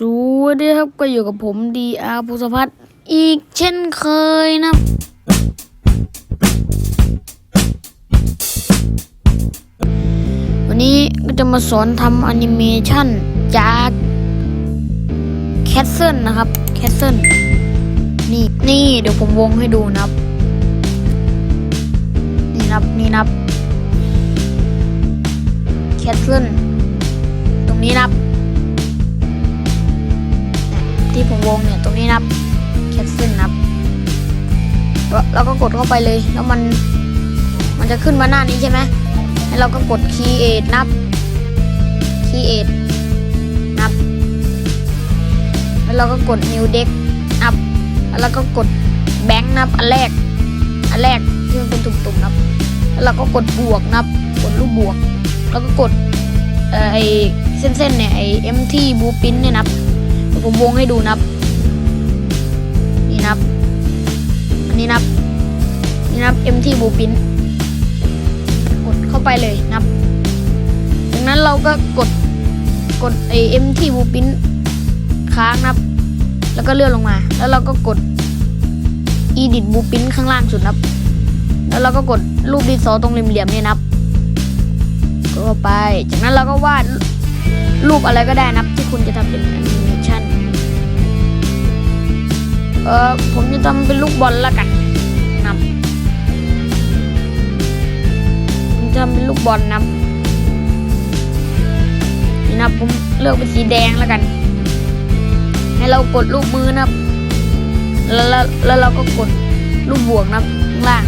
สวัสดีครับก็อยู่กับผมดีอาภูสพัฒน์อีกเช่นเคยนะ วันนี้ก็จะมาสอนทำแอนิเมชันจากแคสเซิลนะครับแคสเซิลนี่นี่เดี๋ยวผมวงให้ดูนะครับ นี่นับนี่นับแคสเซิลตรงนี้นับ ที่ผมวงเนี่ยตรงนี้นับแคสเซิลนับแล้วเราก็กดเข้าไปเลยแล้วมันมันจะขึ้นมาหน้านี้ใช่ไหมแล้วเราก็กด create นับ create นับ แล้วเราก็กด new deck นับ แล้วเราก็กด bank นับอันแรก อันแรกที่มันเป็นตุ่มๆนับ แล้วเราก็กดบวกนับ กดรูปบวก แล้วก็กดเอ่อไอเส้นๆเนี่ยไอ mt blueprint เนี่ยนับ ผมวงให้ดูนับ นี่นับ อันนี้นับ นี่นับ MT b l u e p r i n t กดเข้าไปเลยนับ จากนั้นเราก็กดกดไอ้ MT b l u e p r i n t ค้างนับ แล้วก็เลื่อนลงมา แล้วเราก็กด Edit Blueprint ข้างล่างสุดนับ แล้วเราก็กดรูปดินสอตรงเหลี่ยมๆเนี่ยนับกดเข้าไป จากนั้นเราก็วาดรูปอะไรก็ได้นับที่คุณจะทำเป็นแอนิเมชัน เออผมจะทำเป็นลูกบอลละกันนับผมจะทำเป็นลูกบอลนับนี่นับผมเลือกเป็นสีแดงแล้วกัน ให้เรากดรูปมือนับแล้วแล้วแล้วเราก็กดรูปบวกนับข้างล่าง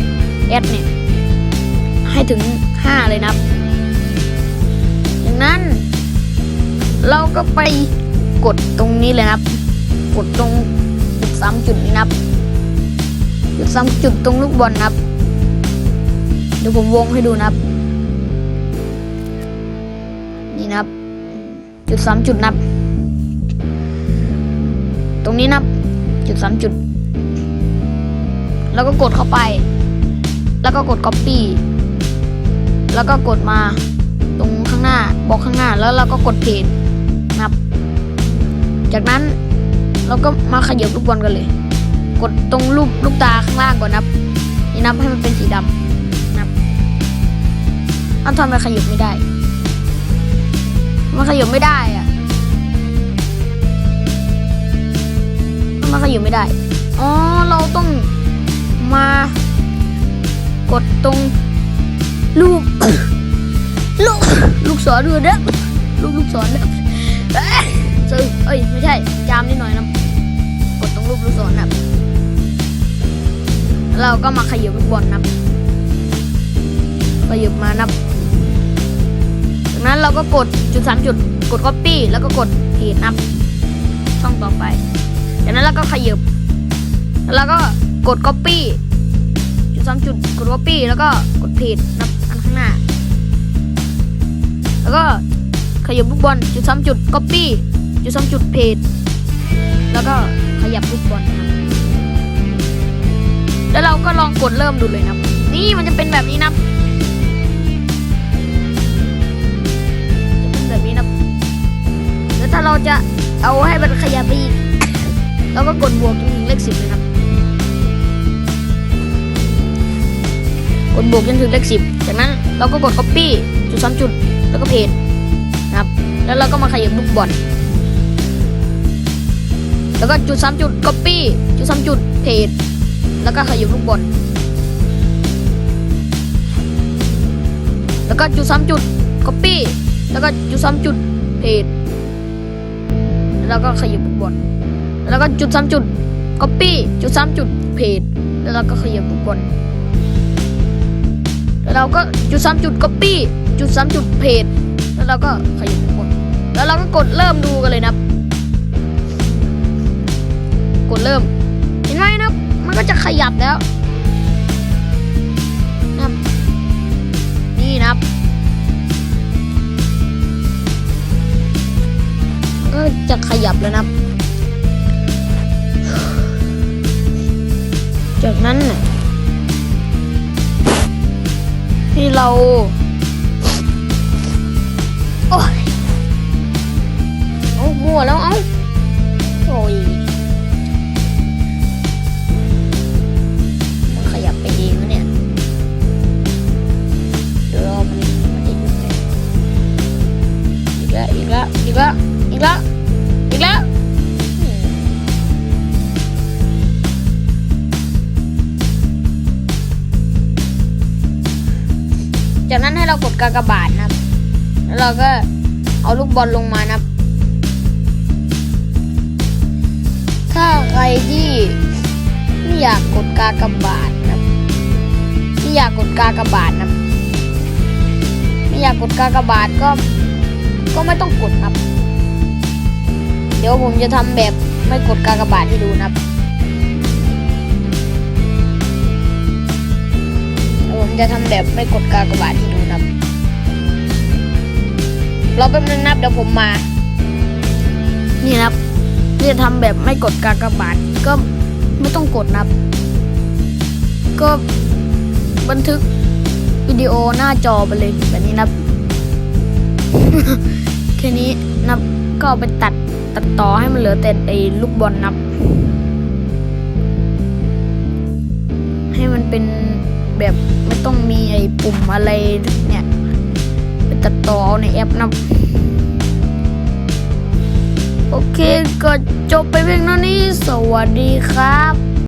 แอดเนี่ยให้ถึงห้าเลยนับจากนั้นเราก็ไปกดตรงนี้เลยนะครับ กดตรง จุดสามจุดนี้นะครับ จุดสามจุดตรงลูกบอลนะครับ เดี๋ยวผมวงให้ดูนะครับ นี่นะครับ จุดสามจุดนับ ตรงนี้นับ จุดสามจุด แล้วก็กดเข้าไป แล้วก็กด copy แล้วก็กดมาตรงข้างหน้าบล็อกข้างหน้าแล้วเราก็กดเพจนับ จากนั้น เราก็มาขยับลูกบอลกันเลย กดตรงรูปลูกตาข้างล่างก่อนนับ นี่นับให้มันเป็นสีดำนับอ้าวทำไมขยับไม่ได้ มันขยับไม่ได้อะมันขยับไม่ได้ อ๋อ เราต้องมากดตรงลูกลูกลูกศรดูเด้อลูกลูกศรเด้อเอ้ยซื้อเอ้ย ไม่ใช่ จามนิดหน่อยนะ รูปลูกศรนครับ เราก็มาขยับลูกบอลนับขยับมานับจากนั้นเราก็กดจุดสามจุด กด copy แล้วก็กดเพจนับ ช่องต่อไป จากนั้นเราก็ขยับแล้วเราก็กด copy จุดสามจุด กด copy แล้วก็กดเพจนับอันข้างหน้า แล้วก็ขยับลูกบอลจุดสามจุดก๊อปปี้จุดสามจุดเพจ แล้วก็ขยับลูกบอลนะครับแล้วเราก็ลองกดเริ่มดูเลยนะนี่มันจะเป็นแบบนี้นะจะเป็นแบบนี้นะแล้วถ้าเราจะเอาให้มันขยับไปอีกเราก็กดบวกจนถึงเลขสิบเลยนะครับกดบวกจนถึงเลขสิบจากนั้นเราก็กด copy จุดสามจุดแล้วก็เพจนะครับ แล้วเราก็มาขยับลูกบอล แล้วก็จุดสามจุด copy จุดสามจุดเพจแล้วก็ขยับลูกบอลแล้วก็จุดสามจุด copy แล้วก็จุดสามจุดเพจแล้วก็ขยับลูกบอลแล้วก็จุดสามจุด copy จุดสามจุดเพจแล้วเราก็ขยับลูกบอลแล้วเราก็จุดสามจุด copy จุดสามจุดเพจแล้วเราก็ขยับกบดแล้วเราก็กดเริ่มดูกันเลยนะครับ เริ่ม เห็นไหมนะมันก็จะขยับแล้วนะนี่นะครับก็จะขยับแล้วนะครับ จากนั้นนะที่เรา จากากบาทนะครับ แล้วเราก็เอาลูกบอลลงมานะครับ ถ้าใครที่ไม่อยากกดกากบาทนะครับไม่อยากกดกากบาทนะครับไม่อยากกดกากบาทก็ก็ไม่ต้องกดนะครับ เดี๋ยวผมจะทำแบบไม่กดกากบาทให้ดูนะครับ จะทำแบบไม่กดกากบาทให้ดูนะครับรอแป๊บนึงนับเดี๋ยวผมมา นี่นะครับที่จะทำแบบไม่กดกากบาทก็ไม่ต้องกดนับ ก็บันทึกวิดีโอหน้าจอไปเลยแบบนี้นับแค่นี้นับก็เอาไปตัดตัดต่อให้มันเหลือแต่ไอ้ลูกบอลนับ ให้มันเป็น แบบไม่ต้องมีไอ้ปุ่มอะไรเนี่ยไปตัดต่อเอาในแอปนะโอเคก็จบไปเพียงเท่านี้สวัสดีครับ